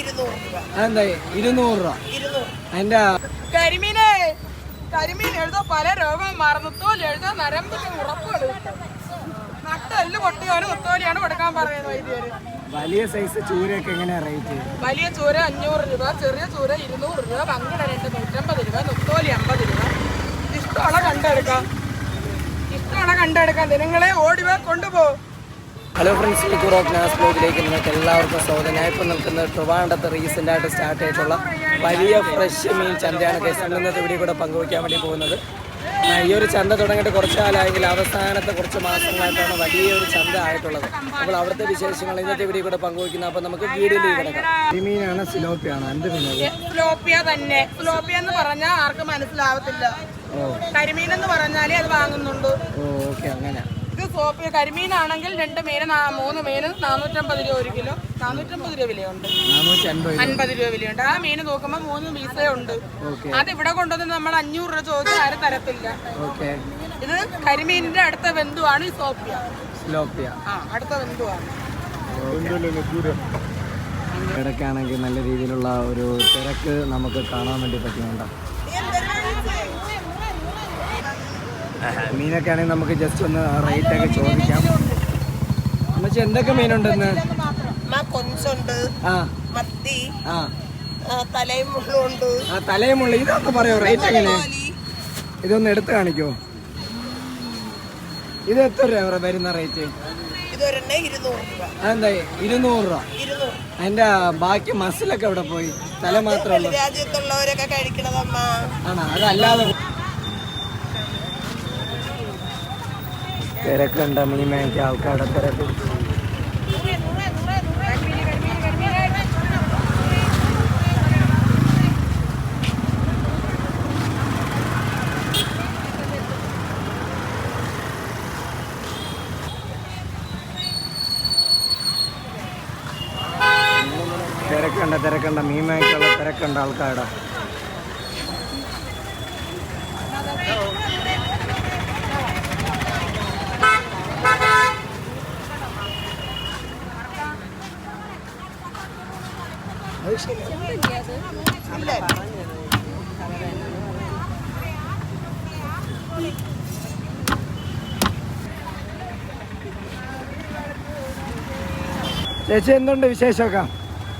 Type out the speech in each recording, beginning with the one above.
ഇരുന്നൂറ് രൂപ. അതെന്താ ഇരുന്നൂറ് രൂപ. അതിന്റെ കരിമീനെ കരിമീൻ എഴുതോ? പല രോഗം മറന്നത്തോൽ എഴുതോ? നരമ്പിന് ഉറപ്പുകൾ നട്ടെല്ല് പൊട്ടിയവന് മുത്തോലിയാണ് കൊടുക്കാൻ പറയുന്നത് വൈദ്യര്. വലിയ സൈസ് ചൂരയൊക്കെ എങ്ങനെയാ റേറ്റ് വലിയ ചൂര അഞ്ഞൂറ് രൂപ ചെറിയ ചൂര ഇരുന്നൂറ് രൂപ പങ്കിട രണ്ട് നൂറ്റമ്പത് രൂപ മുത്തോലി അമ്പത് രൂപ. ഇഷ്ടമുള്ള കണ്ടെടുക്കാം ഇഷ്ടമുള്ള കണ്ടെടുക്കാം നിങ്ങളെ ഓടിവേ കൊണ്ടുപോകും hello friends Tikku of Naz ബ്ലോഗിലേക്ക് നിങ്ങൾക്ക് എല്ലാവർക്കും സ്വാഗതം. ഞാൻ ഇപ്പോൾ നിൽക്കുന്നത് ട്രിവാണ്ടത്ത് റീസെന്റ് ആയിട്ട് സ്റ്റാർട്ട് ചെയ്തിട്ടുള്ള വലിയ ഫ്രഷ് മീൻ ചന്തയാണ് കേസ് ഇന്നത്തെ വീഡിയോ കൂടെ പങ്കുവയ്ക്കാൻ വേണ്ടി പോകുന്നത്. ഈ ഒരു ചന്ത തുടങ്ങിയിട്ട് കുറച്ച് കാലമായെങ്കിൽ അവസാനത്തെ കുറച്ച് മാസങ്ങളായിട്ടാണ് വലിയൊരു ചന്ത ആയിട്ടുള്ളത്. അപ്പോൾ അവിടുത്തെ വിശേഷങ്ങൾ ഇന്നത്തെ വീഡിയോ കൂടെ പങ്കുവയ്ക്കുന്നത് അപ്പോൾ നമുക്ക് വീഡിയോയിലേക്ക് കിടക്കാം. ഈ മീനാണ് സിലോപ്പിയാണ്. എന്ത് മീൻ സിലോപ്പിയ തന്നെ. സിലോപ്പിയ എന്ന് പറഞ്ഞാൽ ആർക്കും മനസ്സിലാവത്തില്ല. കരിമീൻ എന്ന് പറഞ്ഞാലേ അത് വാങ്ങുന്നുണ്ട് ഓ ഓക്കെ അങ്ങനെ. ഇത് സോപ്പ് കരിമീനാണെങ്കിൽ രണ്ട് മീന് മൂന്ന് മീന് നാനൂറ്റമ്പത് രൂപ ഒരു കിലോ. നാനൂറ്റമ്പത് രൂപ വിലയുണ്ട്. അൻപത് അൻപത് രൂപ വിലയുണ്ട്. ആ മീന് നോക്കുമ്പോൾ മൂന്ന് പീസേ ഉണ്ട്. അത് ഇവിടെ കൊണ്ടുവന്ന് നമ്മൾ അഞ്ഞൂറ് രൂപ ചോദിച്ചാൽ ആരും തരത്തില്ല. ഇത് കരിമീനിന്റെ അടുത്ത ബന്ധുവാണ് ഈ സോപ്പിയ. സിലോപ്പിയ ആ അടുത്ത ബന്ധുവാണ്. ഇടയ്ക്കാണെങ്കിൽ നല്ല രീതിയിലുള്ള ഒരു തിരക്ക് നമുക്ക് കാണാൻ വേണ്ടി പറ്റുന്നുണ്ട്. മീനൊക്കെ ആണെങ്കിൽ നമുക്ക് ജസ്റ്റ് ഒന്ന് റേറ്റ് ഒക്കെ ചോദിക്കാം. എന്നുവെച്ചാൽ എന്തൊക്കെ മീനുണ്ടെന്ന് കൊഞ്ചുണ്ട് മത്തി ആ. തലയുമുള്ള ഇതൊന്ന് പറയോ റേറ്റ് എങ്ങനെ? ഇതൊന്ന് എടുത്ത് കാണിക്കോ. ഇത് എത്ര രൂപ വരുന്ന റേറ്റ് അതെന്താ ഇരുന്നൂറ് രൂപ? അതിന്റെ ബാക്കി മസിലൊക്കെ എവിടെ പോയി? തല മാത്രമേ ഉള്ളൂ. രാജ്യത്തുള്ളവരൊക്കെ കഴിക്കണതമ്മ. ആണോ? അതല്ലാതെ തിരക്കുണ്ട മീൻ മേടിക്കാൻ ആൾക്കാരുടെ തിരക്ക് തിരക്കുണ്ട തിരക്കുണ്ട മീൻ മേടിക്കാനുള്ള തിരക്കുണ്ട് ആൾക്കാരുടെ ചേച്ചി എന്തുണ്ട് വിശേഷമൊക്കെ?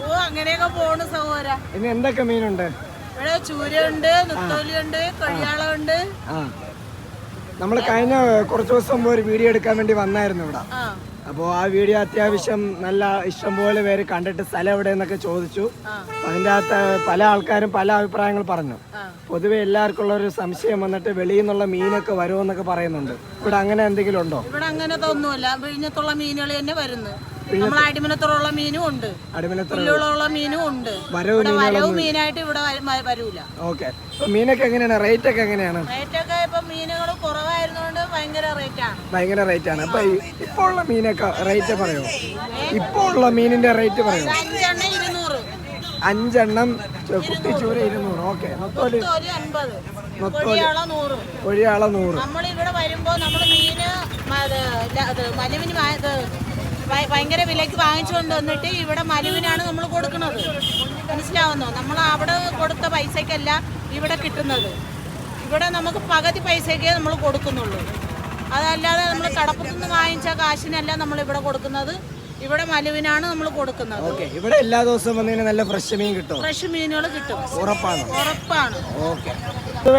ഓ അങ്ങനെയൊക്കെ പോണു സഹോദര. ഇനി എന്തൊക്കെ മീനുണ്ട്? ഇവിടെ ചൂരയുണ്ട് നുത്തോലിയുണ്ട് കൊഴിയാളുണ്ട് ആ. നമ്മൾ കഴിഞ്ഞ കുറച്ച് ദിവസം മുമ്പ് ഒരു വീഡിയോ എടുക്കാൻ വേണ്ടി വന്നായിരുന്നു ഇവിടെ. അപ്പോ അപ്പോൾ ആ വീഡിയോ അത്യാവശ്യം നല്ല ഇഷ്ടംപോലെ പേര് കണ്ടിട്ട് സ്ഥലം എവിടെയെന്നൊക്കെ ചോദിച്ചു. അതിന്റെ അകത്ത് പല ആൾക്കാരും പല അഭിപ്രായങ്ങൾ പറഞ്ഞു. പൊതുവെ എല്ലാവർക്കും ഉള്ള ഒരു സംശയം വന്നിട്ട് വെളിയിൽ നിന്നുള്ള മീനൊക്കെ വരുമെന്നൊക്കെ പറയുന്നുണ്ട്. ഇവിടെ അങ്ങനെ എന്തെങ്കിലും ഉണ്ടോ? ഇവിടെ അങ്ങനത്തെ ഒന്നുമില്ല. വിഴിഞ്ഞത്തുള്ള മീനുകൾ തന്നെ വരുന്നു. നമ്മൾ അടിമനത്തുള്ള മീനും ഉണ്ട്. പുല്ലുകളുള്ള മീനും ഉണ്ട്. വരവ് മീനായിട്ട് ഇവിടെ വര- വരൂല. ഓക്കെ. മീനൊക്കെ എങ്ങനെയാണ്? റേറ്റ് ഒക്കെ എങ്ങനെയാണ്? റേറ്റ് ഒക്കെ ഇപ്പൊ മീനുകൾ കുറവായിരുന്നോണ്ട് ഭയങ്കര റേറ്റാണ്. ഭയങ്കര റേറ്റ് ആണ് അപ്പൊ ഇപ്പൊ ഉള്ള മീനൊക്കെ റേറ്റ് പറയോ? ഇപ്പൊ ഉള്ള മീനിന്റെ റേറ്റ് പറയോ? അഞ്ചെണ്ണ ഇരുന്നൂറ്. അഞ്ചെണ്ണം കുട്ടിച്ചൂര ഇരുന്നൂറ്. ഓക്കെ. നൂറ്. ഒരാളെ നൂറ്. നമ്മൾ ഇവിടെ വരുമ്പോ നമ്മൾ മീന് മലുവിന് ഭയങ്കര വിലയ്ക്ക് വാങ്ങിച്ചുകൊണ്ട് വന്നിട്ട് ഇവിടെ മലുവിനാണ് നമ്മൾ കൊടുക്കുന്നത്. മനസ്സിലാവുന്നു? നമ്മൾ അവിടെ കൊടുത്ത പൈസക്കല്ല ഇവിടെ കിട്ടുന്നത്. ഇവിടെ നമുക്ക് പകുതി പൈസക്കേ നമ്മൾ കൊടുക്കുന്നുള്ളൂ. അതല്ലാതെ നമ്മൾ കടപ്പുറത്തുനിന്ന് വാങ്ങിച്ച കാശിനല്ല നമ്മൾ ഇവിടെ കൊടുക്കുന്നത്. ഇവിടെ മലുവിനാണ് നമ്മൾ കൊടുക്കുന്നത്. ഓക്കെ. ഇവിടെ എല്ലാ ദിവസവും നല്ല ഫ്രഷ് മീൻ കിട്ടും ഫ്രഷ് മീനുകൾ കിട്ടും. ഉറപ്പാണ്? ഉറപ്പാണ്. ഓക്കെ.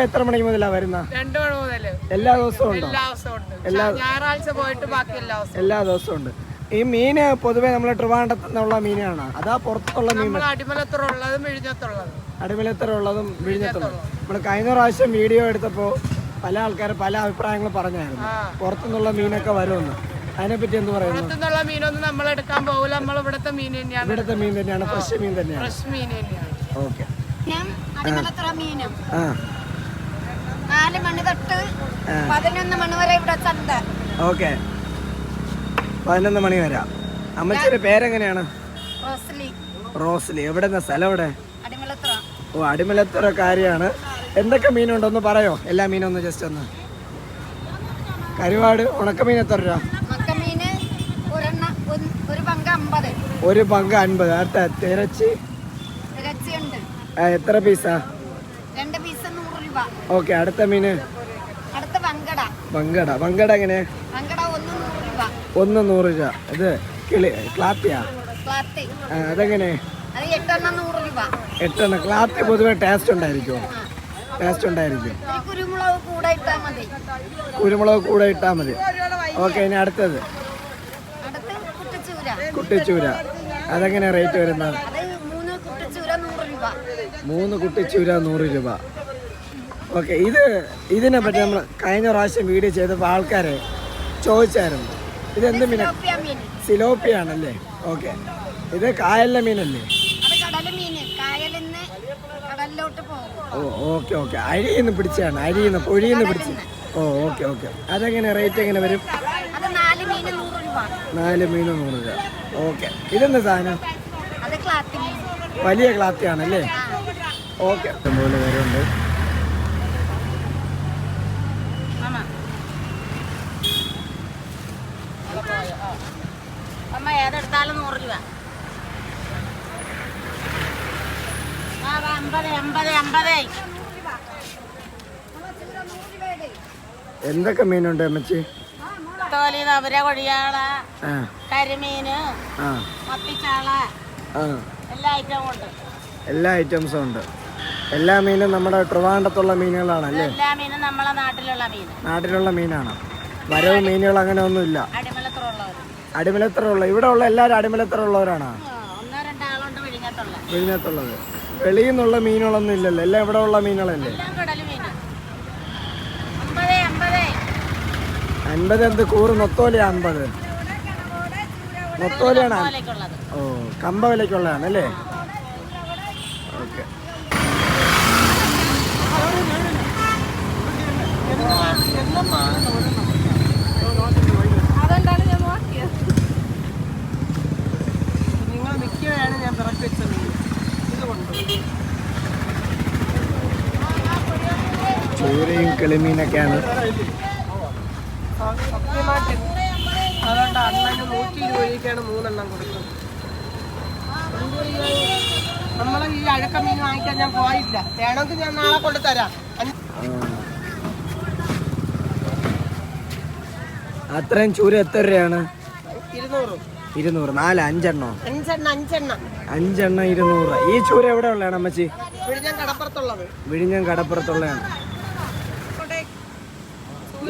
എത്ര മണിക്ക് മുതലാ വരുന്ന? രണ്ടു മണി മുതൽ എല്ലാ ദിവസവും ഉണ്ടോ? എല്ലാ ദിവസവും ഞായറാഴ്ച പോയിട്ട് ബാക്കി എല്ലാ ദിവസവും എല്ലാ ദിവസവും ഉണ്ട്. ഈ മീന് പൊതുവെ നമ്മൾ ട്രിവാൻഡ്രത്ത് നിന്നുള്ള മീനാണ്. അതാ പുറത്തുള്ള മീൻ. നമ്മൾ അടിമലത്തുള്ളതും വിഴിഞ്ഞത്തുള്ളതും. അടിമലത്തര ഉള്ളതും വിഴിഞ്ഞത്തുള്ളതും നമ്മൾ കഴിഞ്ഞ പ്രാവശ്യം വീഡിയോ എടുത്തപ്പോൾ പല ആൾക്കാർ പല അഭിപ്രായങ്ങൾ പറഞ്ഞായിരുന്നു. പുറത്തുനിന്നുള്ള മീനൊക്കെ വരുമെന്ന്. അതിനെപ്പറ്റി എന്ത് പറയുന്നു? പുറത്തുനിന്നുള്ള മീനൊന്നും നമ്മൾ എടുക്കാൻ പോകില്ല നമ്മൾ ഇവിടുത്തെ മീൻ തന്നെയാണ്. ഇവിടുത്തെ മീൻ തന്നെയാണ്. ഫ്രഷ് മീൻ തന്നെയാണ്. ഫ്രഷ് മീൻ തന്നെയാണ്. ഓക്കെ. നാല് മണി തൊട്ട് പതിനൊന്ന് മണി വരെ ഇവിടെ ചന്ത. ഓക്കെ. പതിനൊന്ന് മണി വരാം. അമ്മച്ചിയുടെ പേരെങ്ങനെയാണ്? റോസ്ലി. എവിടെ സ്ഥലം എവിടെ ഓ അടിമലത്തുറ കാര്യമാണ് എന്തൊക്കെ മീനുണ്ടോന്ന് പറയോ? എല്ലാ മീനും ഒന്ന് ജസ്റ്റ് ഒന്ന്. കരുവാട് ഉണക്കമീൻ എത്ര രൂപ? ഒരു പങ്ക് അൻപത്. തിരച്ചി എത്ര പീസാ ഓക്കെ അടുത്ത മീന്? വങ്കട. വങ്കട. വങ്കട എങ്ങനെ വങ്കട ഒന്ന് നൂറ് രൂപ ഒന്ന് നൂറ് രൂപ. ഇത് കിളി ക്ലാത്തിയാ? അതെങ്ങനെ? എട്ടെണ്ണ ക്ലാത്തി പൊതുവെ ടേസ്റ്റ് ഉണ്ടായിരിക്കുമോ ടേസ്റ്റ് ഉണ്ടായിരിക്കും. കുരുമുളക് കൂടെ ഇട്ടാൽ മതി. ഓക്കെ ഇനി അടുത്തത്. അടുത്ത് കുട്ടിച്ചൂര. അതെങ്ങനെ റേറ്റ് വരുന്നത്? മൂന്ന് കുട്ടിച്ചൂര നൂറ് രൂപ. ഓക്കെ ഇത് ഇതിനെ പറ്റി നമ്മൾ കഴിഞ്ഞ പ്രാവശ്യം വീഡിയോ ചെയ്തപ്പോൾ ആൾക്കാരെ ചോദിച്ചായിരുന്നു. ഇതെന്ത് മീന? സിലോപ്പിയ ആണല്ലേ ഓക്കെ. ഇത് കായലിലെ മീനല്ലേ? ഓ ഓക്കെ ഓക്കെ. അരിന്ന് പിടിച്ചാണ് അരിന്ന് പൊഴിന്ന് പിടിച്ച് ഓ ഓക്കെ ഓക്കെ. അതെങ്ങനെ റേറ്റ് എങ്ങനെ വരും? നാല് മീന് നൂറ് രൂപ. മീൻ ഓക്കെ. ഇതെന്ത് സാധനം? വലിയ ക്ലാത്തി മീൻ. ക്ലാത്തിയാണല്ലേ? ഓക്കെ. ഇഷ്ടംപോലെ പേരുണ്ട്. അമ്മ ഏതെടുത്താലും നൂറ് രൂപ. അമ്പത് എന്തൊക്കെ മീനുണ്ട് അമ്മച്ചി? തോലി തവര കൊഴിയാള കരിമീന് മത്തിച്ചാള. എല്ലാ ഐറ്റവും ഉണ്ട്. എല്ലാ ഐറ്റംസും ഉണ്ട്. എല്ലാ മീനും നമ്മുടെ ട്രിവാൻഡത്തുള്ള മീനുകളാണല്ലേ? എല്ലാ മീനും നമ്മളെ നാട്ടിലുള്ള മീൻ. നാട്ടിലുള്ള മീനാണ്. വരവ് മീനുകൾ അങ്ങനെ ഒന്നുമില്ല. അടിമലത്തുള്ളവർ അടിമലത്തറ ഉള്ള ഇവിടെ ഉള്ള എല്ലാവരും അടിമലത്തറ ഉള്ളവരാണോ ഒന്നോ രണ്ടാളുണ്ട് വിഴിഞ്ഞത്തുള്ള. വിഴിഞ്ഞത്തുള്ളത്. വെളിയിൽ നിന്നുള്ള മീനുകളൊന്നും ഇല്ലല്ലോ. എല്ലാം ഇവിടെ ഉള്ള മീനുകളല്ലേ? അൻപത് എന്ത്? കൂറ് നൊത്തോലി അൻപത്. നൊത്തോലിയാണ് ഓ കമ്പ വിലക്കുള്ളതാണ് അല്ലേ? ഓക്കെ. ചൂരയും കിളിമീനൊക്കെയാണ്. സത്യമായിട്ട് അതുകൊണ്ട് അണ്ണന് നൂറ്റി ഇരുപത് രൂപയ്ക്കാണ് മൂന്നെണ്ണം കൊടുക്കുന്നത് നമ്മൾ ഈ അഴക്ക മീൻ വാങ്ങിക്കാൻ ഞാൻ പോയില്ല വേണമെങ്കിൽ ഞാൻ നാളെ കൊണ്ടുതരാം അത്രയും ചൂര എത്ര രൂപയാണ്? ഇരുന്നൂറ്. ഇരുന്നൂറ്. നാല് അഞ്ചെണ്ണോ? അഞ്ചെണ്ണം അഞ്ചെണ്ണം. അഞ്ചെണ്ണം ഇരുന്നൂറ്. ഈ ചൂര എവിടെ ഉള്ളതാണ് അമ്മച്ചി? വിഴിഞ്ഞം കടപ്പുറത്തുള്ളതാണ്.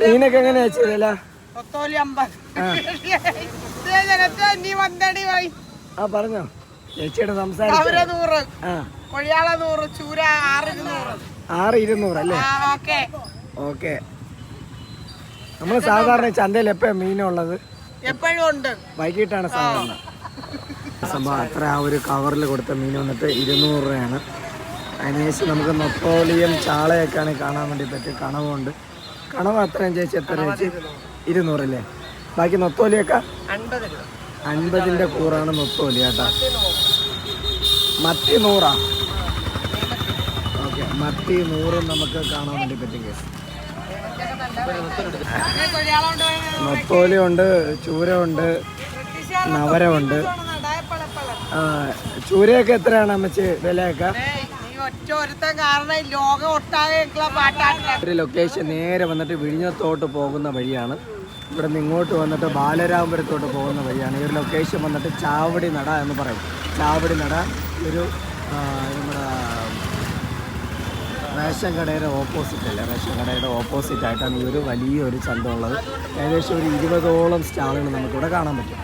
മീനൊക്കെ എങ്ങനെയാ അമ്പത്. ആ. പറഞ്ഞോ. ചേച്ചിയുടെ സംസാരം ആറ് ഇരുന്നൂറ്. അല്ലേ? ഓക്കെ. നമ്മൾ സാധാരണ ചന്തയിൽ എപ്പോഴാണ് മീനുള്ളത്? എപ്പോഴും ഉണ്ട്. വൈകിട്ടാണ് സാധാരണ. സംഭവം അത്ര ആ ഒരു കവറിൽ കൊടുത്ത മീൻ വന്നിട്ട് ഇരുന്നൂറ് രൂപയാണ്. അതിനുശേഷം നമുക്ക് നൊത്തോളിയും ചാളയൊക്കെയാണ് കാണാൻ വേണ്ടി പറ്റും കണവുണ്ട്. കണവ് അത്രയും ചേച്ചി എത്ര ചേച്ചി ഇരുന്നൂറല്ലേ ബാക്കി നൊത്തോലിയൊക്കെ അൻപതിന്റെ കൂറാണ് നൊത്തോലി കേട്ടോ. മത്തി നൂറാ? ഓക്കെ മത്തി നൂറും നമുക്ക് കാണാൻ വേണ്ടി പറ്റും കേസ് നൊത്തോലിയുണ്ട് നൊത്തോലി ഉണ്ട് ചൂര ഉണ്ട് നവരമുണ്ട് ചൂരയൊക്കെ എത്രയാണ് അമ്മച്ച് വിലയൊക്കെ? ഒരു ലൊക്കേഷൻ നേരെ വന്നിട്ട് വിഴിഞ്ഞത്തോട്ട് പോകുന്ന വഴിയാണ്. ഇവിടെ നിന്ന് ഇങ്ങോട്ട് വന്നിട്ട് ബാലരാമപുരത്തോട്ട് പോകുന്ന വഴിയാണ്. ഈ ഒരു ലൊക്കേഷൻ വന്നിട്ട് ചാവടി നട എന്ന് പറയും. ചാവടി നട ഒരു നമ്മുടെ റേഷൻ കടയുടെ ഓപ്പോസിറ്റ് അല്ലേ? റേഷൻ കടയുടെ ഓപ്പോസിറ്റ് ആയിട്ടാണ് ഈ ഒരു വലിയൊരു ചന്ത ഉള്ളത് ഏകദേശം ഒരു ഇരുപതോളം സ്റ്റാളുകൾ നമുക്കിവിടെ കാണാൻ പറ്റും.